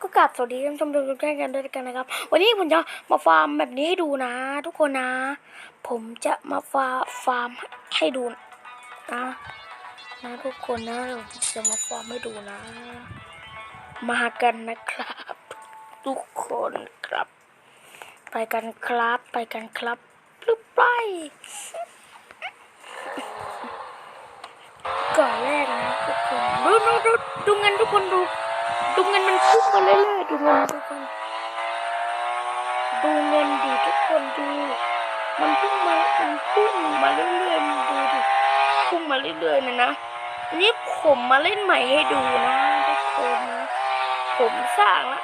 ก็กลับสวัสดีท่านผู้ชมทุกท่านกันด้วยกันนะครับ วันนี้ผมจะมาฟาร์มแบบนี้ให้ดูนะ ทุกคนนะ ผมจะมาฟาฟาร์มให้ดูนะนะทุกคนนะผมจะมาฟาร์มให้ดูนะ มากันนะครับ ทุกคนครับ ไปกันครับไปกันครับหรือไปก่อนแรกนะทุกคนดูดูดูดูเงินทุกคนดู ดูเงินมันพุ่งมาเรื่อยๆดูเงินทุกคนดูเงินดิทุกคนดู มันพุ่งมา มันพุ่งมาเรื่อยๆมันดูดิพุ่งมาเรื่อยๆนะนะนนี้ผมมาเล่นใหม่ให้ดูนะทุกคนนะผมสร้างละ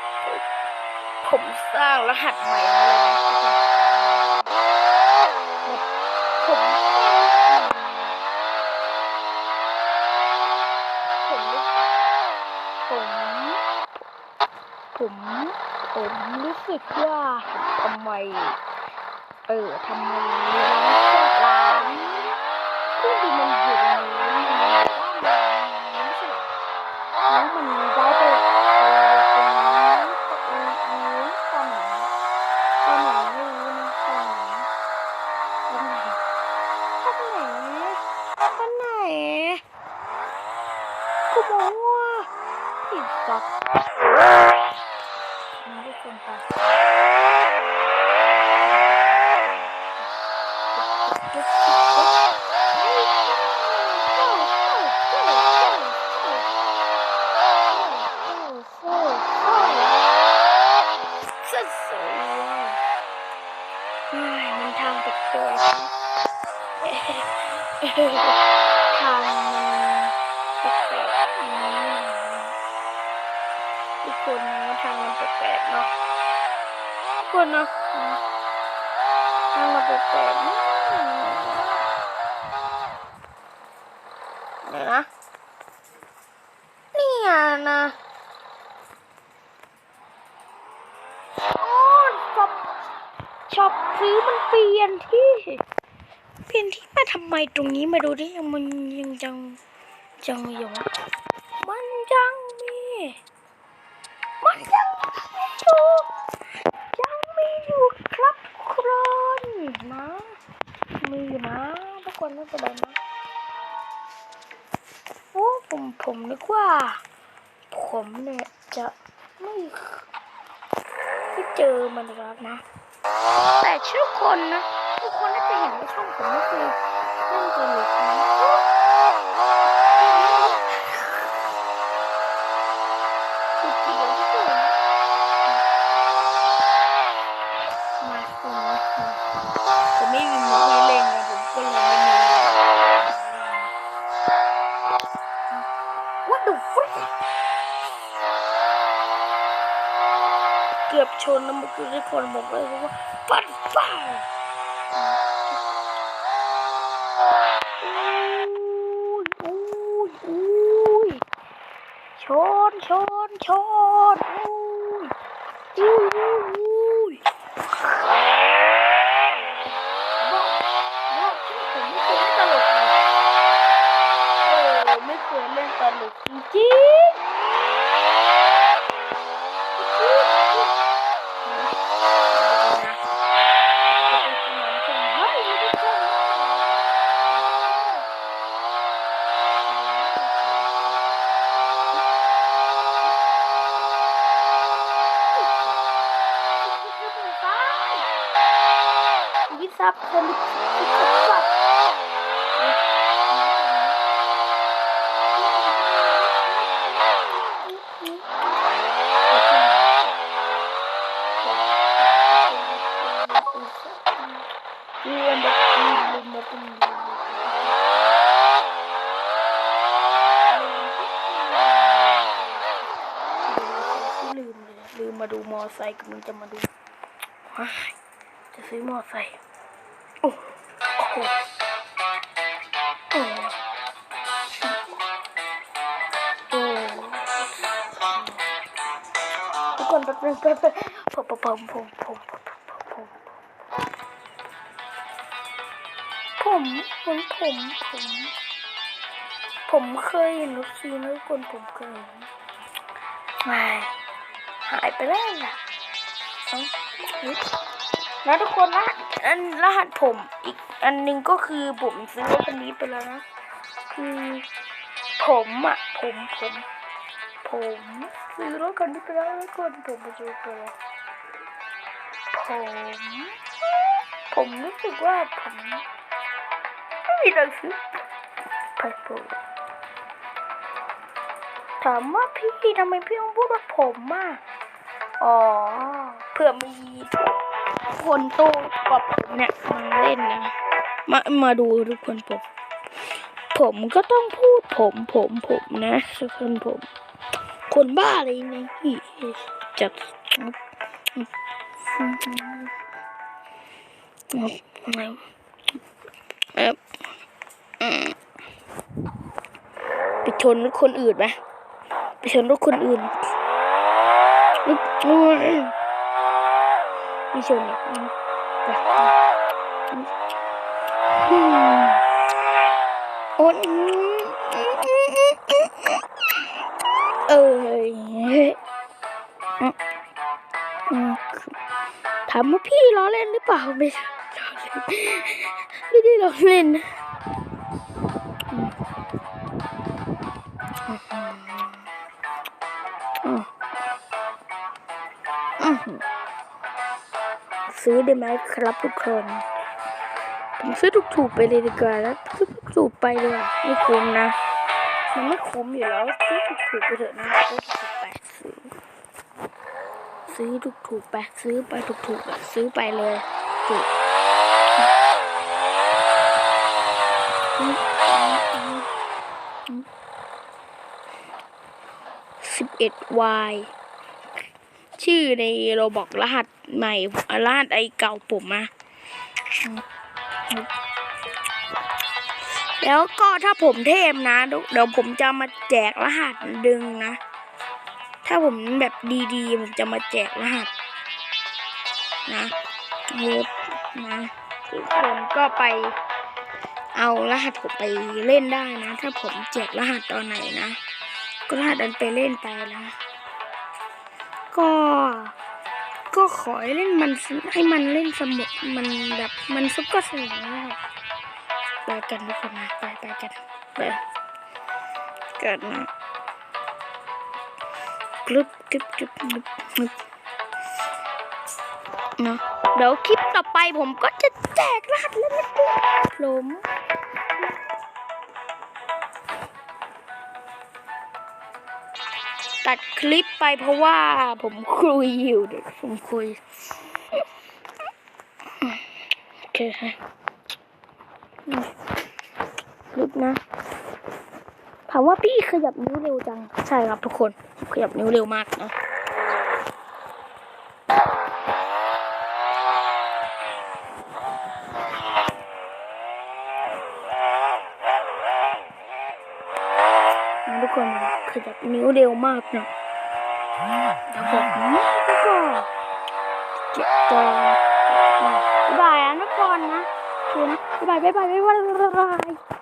ผมสร้างรหัสใหม่มาเลยนะทุกคนผมผมผม ผม ผมรู้สึกว่าทำไม เออทำไมร้านเครื่องร้านเครื่องบินมันว่ามันไม่ใช่หรอแล้วมันย้ายไปเออตรงนี้ตรงนี้ตอนไหนตอนไหนไม่รู้นะตอนไหนตอนไหนตอนไหนตอนไหนกูบอกว่าผิดสัก มันทุกคนไปมันทางแปลกๆ ทางมันแปลกๆอย่างนี้ทุกคนนะทางมันแปลกๆเนาะทุกคนเนาะทางมันแปลกๆนะเดี๋ยนะนี่อะนะโอ้ชอปช็อปซื้อมันเปลี่ยนที่ เปลี่ยนที่ ทำไมตรงนี้มาดูดิยังมันยังจังจังอยู่วะมันยังมีมันยังมีอยู่ยังมีอยู่ครับครนนะมีอยู่นะทุกคนไม่เป็นไรนะโอ้ผมผมนึกว่า ผมเนี่ยจะไม่ไม่เจอมันแล้วนะแต่ทุกคนนะทุกคนน่าจะเห็นว่าช่องผมไม่เคย เล่นเกมเลยนะสุดเดียวทุกคนมาคนละจะไม่มีมือให้เล่นนะผมก็เลยไม่มีว่าดูฟุตเกือบชนนะเมื่อกี้ทุกคนบอกเลยว่าปัดป้า todo ซับเพิ่มอีกสิบหกบาทลืมมาดูมอไซค์กำลังจะมาดู จะซื้อมอไซค์ ทุกคนแป๊บนึงแป๊บนึงผมผมผมผมผมผมผมผมผมผมผมเคยเห็นรถซีนะทุกคนผมเคยเห็นม่หายไปแล้วอะเอ้าเฮ้ยแล้วทุกคนนะอันรหัสผมอีก อันหนึ่งก็คือผมซื้อรถคันนี้ไปแล้วนะ คือผมอะผมผมผมซื้อรถคันนี้ไปแล้วทุกคนผมไปซื้อไปแล้วผมผมรู้สึกว่าผมไม่มีตังค์ซื้อไปผมถามว่าพี่ทำไมพี่ต้องพูดว่าผมอะอ๋อเผื่อมีคนโตกว่าผมเนี่ยมาเล่นนะ มามาดูทุกคนผม ผมก็ต้องพูดผมผมผมนะทุกคนผม คนบ้าอะไรเนี่ยพี่จัดไปชนรถคนอื่นไหมไปชนรถคนอื่นไม่ชนหรอกไป โอ๊ยเออเฮ้ยถามว่าพี่ล้อเล่นหรือเปล่าไม่ใช่ล้อเล่นไม่ได้ล้อเล่นนะซื้อได้ไหมครับทุกคน ผมซื้อถูกๆไปเลยดีกว่าแล้วซื้อถูกๆไปเลยไม่คุ้มนะมันไม่คุ้มอยู่แล้วซื้อถูกๆไปเถอะนะซื้อถูกๆไปซื้อซื้อถูกๆไปซื้อไปถูกๆอะซื้อไปเลยถูกสิบเอ็ดวายชื่อในโรบอกรหัสใหม่รหัสไอเก่าผมอะ แล้วก็ถ้าผมเทพนะ เดี๋ยวผมจะมาแจกรหัสดึงนะ ถ้าผมแบบดีๆ ผมจะมาแจกรหัส นะเยบนะทุกคนก็ไปเอารหัสผมไปเล่นได้นะ ถ้าผมแจกรหัสตอนไหนนะ ก็รหัสดันไปเล่นไปนะ ก็ ก็ขอให้เล่นมันให้มันเล่นสมุดมันแบบมันซุปก็สนุกนะครับไปกันทุกคนนะไปไปกันไปกันนะกรึบกรึบกรึบกรึบกรึบเนาะเดี๋ยวคลิปต่อไปผมก็จะแจกรหัสแล้วนะครับผม ตัดคลิปไปเพราะว่าผมคุยอยู่เดี๋ยวผมคุยโอเคค่ะลึกนะถามว่าพี่ขยับนิ้วเร็วจัง ใช่ครับทุกคน ขยับนิ้วเร็วมากนะ นะ ทุกคนขยับนิ้วเร็วมากนะแล้วผมก็จะจะบ๊ายบายนะทุกคนนะโอนะบายบายบายบายบ๊ายบายบ๊ายบาย